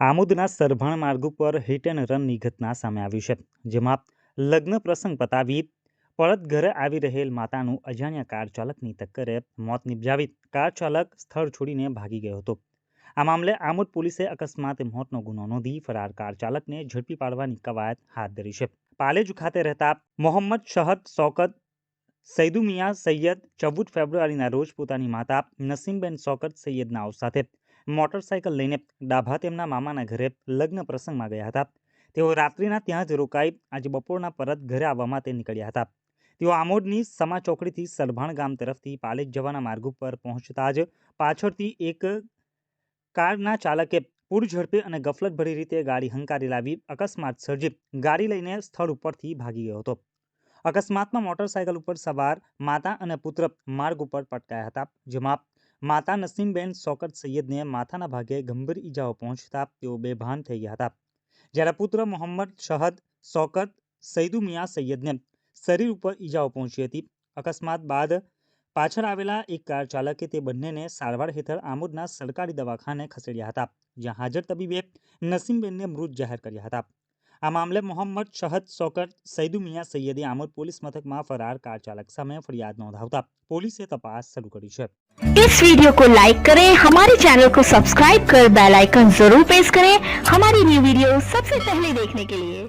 આમોદના સરભાણ માર્ગ ઉપર hit and રનની ઘટના સામે આવી છે, જેમાં લગ્ન પ્રસંગ પતાવી પરત ઘરે આવી રહેલ માતાનું અજાણ્યા કાર ચાલકની ટક્કરે મોત નિપજાવી. કાર ચાલક સ્થળ છોડીને ભાગી ગયો હતો. આ મામલે આમોદ પોલીસે અકસ્માત મોતનો ગુનો નોંધી ફરાર કાર ચાલકને ઝડપી પાડવાની કવાયત હાથ ધરી છે. પાલેજ ખાતે રહેતા મોહમ્મદ શહદ શોકત સૈદુ મિયા સૈયદ ચૌદ ફેબ્રુઆરીના રોજ પોતાની માતા નસીમબેન શોકત સૈયદના સાથે મોટરસાયકલ લઈને ડાભા તેમના મામાના ઘરે લગ્ન પ્રસંગમાં ગયા હતા. તેઓ રાત્રિના ત્યાં જ રોકાઈ આજે બપોરના પરત ઘરે આવવા માટે નીકળ્યા હતા. તેઓ આમોદની સમા ચોકડીથી સરભાણ ગામ તરફથી પાલેજ જવાના માર્ગ ઉપર પહોંચતા જ પાછળથી એક કારના ચાલકે પૂર ઝડપે અને ગફલતભરી રીતે ગાડી હંકારી લાવી અકસ્માત સર્જી ગાડી લઈને સ્થળ ઉપરથી ભાગી ગયો હતો. અકસ્માતમાં મોટરસાયકલ ઉપર સવાર માતા અને પુત્ર માર્ગ ઉપર પટકાયા હતા, જેમાં માતા નસીમબેન શોકત સૈયદને માથાના ભાગે ગંભીર ઈજાઓ પહોંચતા તેઓ બેભાન થઈ ગયા હતા. જ્યારે પુત્ર મોહમ્મદ શહદ શોકત સૈદુ મિયા સૈયદને શરીર ઉપર ઈજાઓ પહોંચી હતી, અકસ્માત બાદ પાછળ આવેલા એક કાર ચાલકે તે બંનેને સારવાર હેઠળ આમોદના સરકારી દવાખાને ખસેડ્યા હતા, જ્યાં હાજર તબીબે નસીમબેનને મૃત જાહેર કર્યા હતા. આ મામલે મોહમ્મદ શહદ શોકત સૈદુ મિયા સૈયદે આમોદ પોલીસ મથકમાં ફરાર કાર ચાલક સામે ફરિયાદ નોંધાવતા પોલીસે તપાસ શરૂ કરી છે इस वीडियो को लाइक करें हमारे चैनल को सब्सक्राइब कर बेल आइकन जरूर प्रेस करें हमारी न्यू वीडियो सबसे पहले देखने के लिए